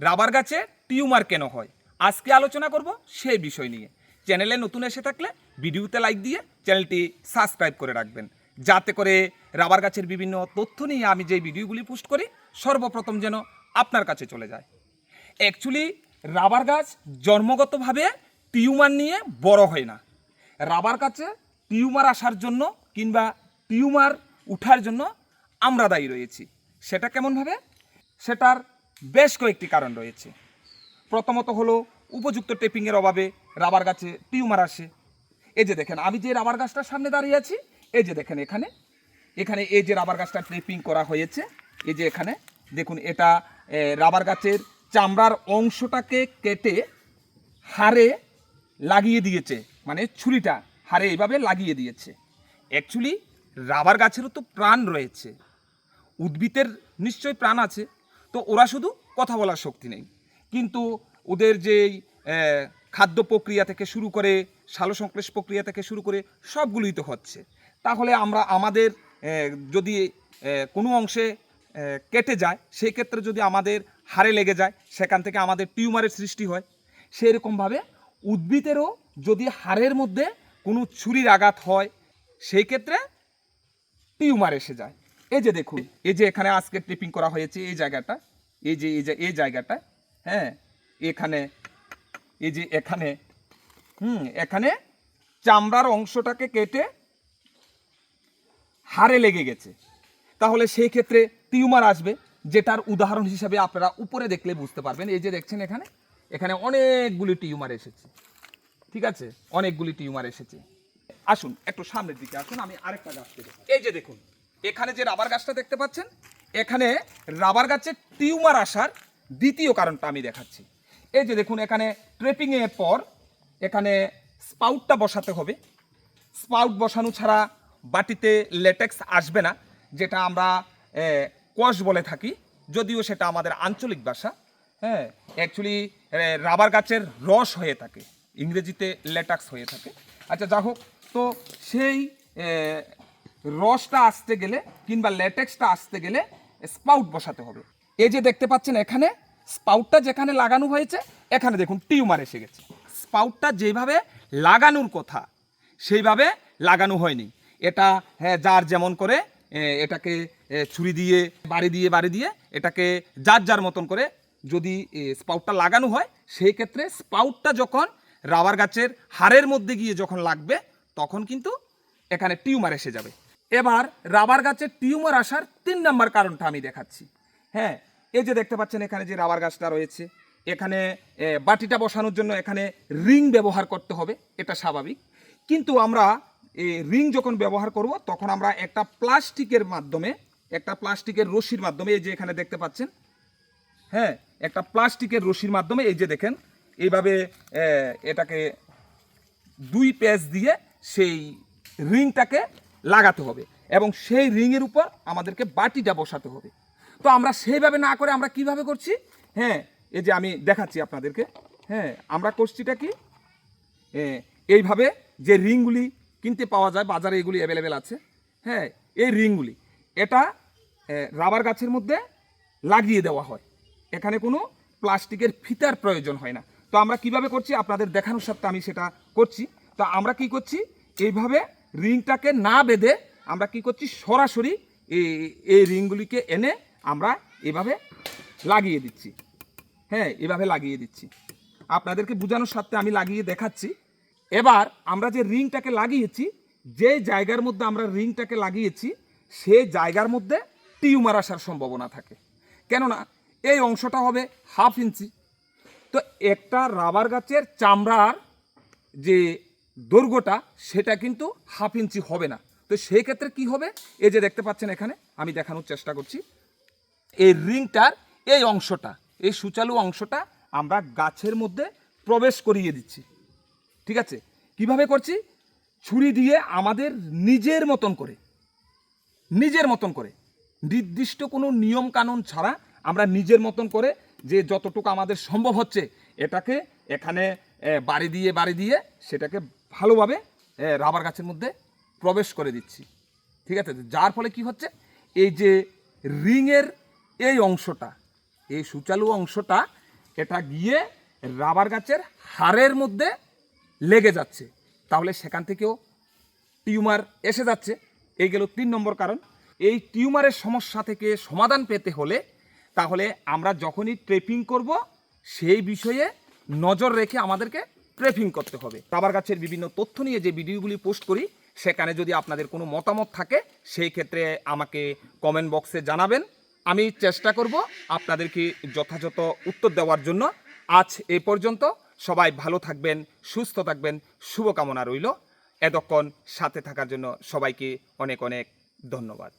Rubber গাছে tumour কেন হয়? আজকে আলোচনা করব সেই বিষয় নিয়ে। চ্যানেলে নতুন এসে থাকলে ভিডিওতে লাইক দিয়ে চ্যানেলটি সাবস্ক্রাইব করে রাখবেন। যাতে করে রাবার গাছের বিভিন্ন তথ্য নিয়ে আমি যে ভিডিওগুলি পোস্ট করি, সর্বপ্রথম যেন আপনার কাছে চলে যায়। অ্যাকচুয়ালি রাবার গাছ জন্মগতভাবে টিউমার নিয়ে বড় হয় না। রাবার গাছে টিউমার আসার জন্য কিংবা টিউমার উঠার জন্য আমরা দায়ী রয়েছি। সেটা কেমনভাবে? সেটার বেশ কয়েকটি কারণ রয়েছে। প্রথমত হলো, উপযুক্ত টেপিংয়ের অভাবে রাবার গাছে টিউমার আসে। এই যে দেখেন, আমি যে রাবার গাছটার সামনে দাঁড়িয়ে আছি, এই যে দেখেন এখানে। এখানে এই যে রাবার গাছটা ট্রেপিং করা হয়েছে, এই যে এখানে। দেখুন, এটা রাবার গাছের চামড়ার অংশটাকে কেটে হাড়ে লাগিয়ে দিয়েছে মানে ছুরিটা হাড়ে এইভাবে লাগিয়ে দিয়েছে। অ্যাকচুয়ালি রাবার গাছেরও তো প্রাণ রয়েছে। উদ্ভিদের নিশ্চয়ই প্রাণ আছে তো ওরা শুধু কথা বলার শক্তি নেই। কিন্তু ওদের যেই খাদ্য প্রক্রিয়া থেকে শুরু করে সালোসংশ্লেষ প্রক্রিয়া থেকে শুরু করে সবগুলোই তো হচ্ছে। তাহলে আমরা আমাদের যদি কোনো অংশে কেটে যায়, সেই ক্ষেত্রে যদি আমাদের হাড়ে লেগে যায়, সেখান থেকে আমাদের টিউমারের সৃষ্টি হয়। সেরকমভাবে উদ্ভিদেরও যদি হাড়ের মধ্যে কোনো ছুরির আঘাত হয়, সেই ক্ষেত্রে টিউমার এসে যায়। এই যে দেখুন, এই যে এখানে আজকে ট্রিপিং করা হয়েছে, এই জায়গাটা। এই যে এই যে, এই জায়গাটা হ্যাঁ এখানে, এই যে এখানে, হুম, এখানে চামড়ার অংশটাকে কেটে হাড়ে লেগে গেছে। তাহলে সেই ক্ষেত্রে টিউমার আসবে, যেটার উদাহরণ হিসাবে আপনারা উপরে দেখলে বুঝতে পারবেন। এই যে দেখছেন এখানে এখানে অনেকগুলি টিউমার এসেছে। ঠিক আছে? অনেকগুলি টিউমার এসেছে। আসুন, একটু সামনের দিকে আসুন, আমি আরেকটা গাছ দেখি এই যে দেখুন, এখানে যে রাবার গাছটা দেখতে পাচ্ছেন এখানে রাবার গাছের টিউমার আসার দ্বিতীয় কারণটা আমি দেখাচ্ছি। এই যে দেখুন, এখানে ট্রেপিং এর পর এখানে স্পাউটটা বসাতে হবে। স্পাউট বসানো ছাড়া বাটিতে লেটেক্স আসবে না, যেটা আমরা কষ বলে থাকি। যদিও সেটা আমাদের আঞ্চলিক ভাষা হ্যাঁ অ্যাকচুয়ালি রাবার গাছের রস হয়ে থাকে, ইংরেজিতে লেটাক্স হয়ে থাকে। আচ্ছা যা হোক, তো সেই রসটা আসতে গেলে কিংবা ল্যাটেক্সটা আসতে গেলে স্পাউট বসাতে হবে। এই যে দেখতে পাচ্ছেন এখানে স্পাউটটা যেখানে লাগানো হয়েছে, এখানে দেখুন টিউমার এসে গেছে। স্পাউটটা যেভাবে লাগানোর কথা, সেইভাবে লাগানো হয়নি। এটা হ্যাঁ যার যেমন করে এটাকে ছুরি দিয়ে, বাড়ি দিয়ে বাড়ি দিয়ে, এটাকে যার যার মতন করে যদি স্পাউটটা লাগানো হয়, সেই ক্ষেত্রে স্পাউটটা যখন রাবার গাছের হাড়ের মধ্যে গিয়ে যখন লাগবে, তখন কিন্তু এখানে টিউমার এসে যাবে। এবার রাবার গাছের টিউমার আসার তিন নম্বর কারণটা আমি দেখাচ্ছি। হ্যাঁ এই যে দেখতে পাচ্ছেন এখানে যে রাবার গাছটা রয়েছে, এখানে বাটিটা বসানোর জন্য এখানে রিং ব্যবহার করতে হবে, এটা স্বাভাবিক। কিন্তু আমরা এই রিং যখন ব্যবহার করব, তখন আমরা একটা প্লাস্টিকের মাধ্যমে, একটা প্লাস্টিকের রশির মাধ্যমে, এই যে এখানে দেখতে পাচ্ছেন হ্যাঁ একটা প্লাস্টিকের রশির মাধ্যমে, এই যে দেখেন, এইভাবে এটাকে দুই পেজ দিয়ে সেই রিংটাকে লাগাতে হবে এবং সেই রিংয়ের উপর আমাদেরকে বাটিটা বসাতে হবে। তো আমরা সেইভাবে না করে আমরা কীভাবে করছি? হ্যাঁ এই যে আমি দেখাচ্ছি আপনাদেরকে। হ্যাঁ আমরা করছিটা কি? এইভাবে যে রিংগুলি কিনতে পাওয়া যায়, বাজারে এগুলি অ্যাভেলেবেল আছে। হ্যাঁ এই রিংগুলি, এটা রাবার গাছের মধ্যে লাগিয়ে দেওয়া হয়। এখানে কোনো প্লাস্টিকের ফিতার প্রয়োজন হয় না। তো আমরা কীভাবে করছি? আপনাদের দেখানোর সাথে আমি সেটা করছি। তো আমরা কি করছি? এইভাবে রিংটাকে না বেঁধে আমরা কি করছি? সরাসরি এই এই রিংগুলিকে এনে আমরা এভাবে লাগিয়ে দিচ্ছি। হ্যাঁ এভাবে লাগিয়ে দিচ্ছি। আপনাদেরকে বোঝানোর সাথে আমি লাগিয়ে দেখাচ্ছি। এবার আমরা যে রিংটাকে লাগিয়েছি, যে জায়গার মধ্যে আমরা রিংটাকে লাগিয়েছি সেই জায়গার মধ্যে টিউমার আসার সম্ভাবনা থাকে। কেননা, এই অংশটা হবে হাফ ইঞ্চি। তো একটা রাবার গাছের চামড়ার যে দৈর্ঘ্যটা সেটা কিন্তু হাফ ইঞ্চি হবে না। তো সেই ক্ষেত্রে কি হবে? এই যে দেখতে পাচ্ছেন এখানে, আমি দেখানোর চেষ্টা করছি। এই রিংটার এই অংশটা, এই সুচালু অংশটা আমরা গাছের মধ্যে প্রবেশ করিয়ে দিচ্ছি। ঠিক আছে? কীভাবে করছি? ছুরি দিয়ে আমাদের নিজের মতন করে, নিজের মতন করে। নির্দিষ্ট কোনো নিয়ম কানুন ছাড়া আমরা নিজের মতন করে যে যতটুকু আমাদের সম্ভব হচ্ছে, এটাকে এখানে বাড়ি দিয়ে বাড়ি দিয়ে সেটাকে ভালোভাবে রাবার গাছের মধ্যে প্রবেশ করে দিচ্ছি। ঠিক আছে? যার ফলে কি হচ্ছে? এই যে রিংয়ের এই অংশটা, এই সুচালু অংশটা, এটা গিয়ে রাবার গাছের হাড়ের মধ্যে লেগে যাচ্ছে। তাহলে সেখান থেকেও টিউমার এসে যাচ্ছে। এই গেল তিন নম্বর কারণ। এই টিউমারের সমস্যা থেকে সমাধান পেতে হলে তাহলে আমরা যখনই ট্রেপিং করব, সেই বিষয়ে নজর রেখে আমাদেরকে ট্রেপিং করতে হবে। রাবার গাছের বিভিন্ন তথ্য নিয়ে যে ভিডিওগুলি পোস্ট করি, সেখানে যদি আপনাদের কোনো মতামত থাকে, সেই ক্ষেত্রে আমাকে কমেন্ট বক্সে জানাবেন। আমি চেষ্টা করব আপনাদেরকে যথাযথ উত্তর দেওয়ার জন্য। আজ এ পর্যন্ত। সবাই ভালো থাকবেন, সুস্থ থাকবেন, শুভকামনা রইল। এতক্ষণ সাথে থাকার জন্য সবাইকে অনেক অনেক ধন্যবাদ।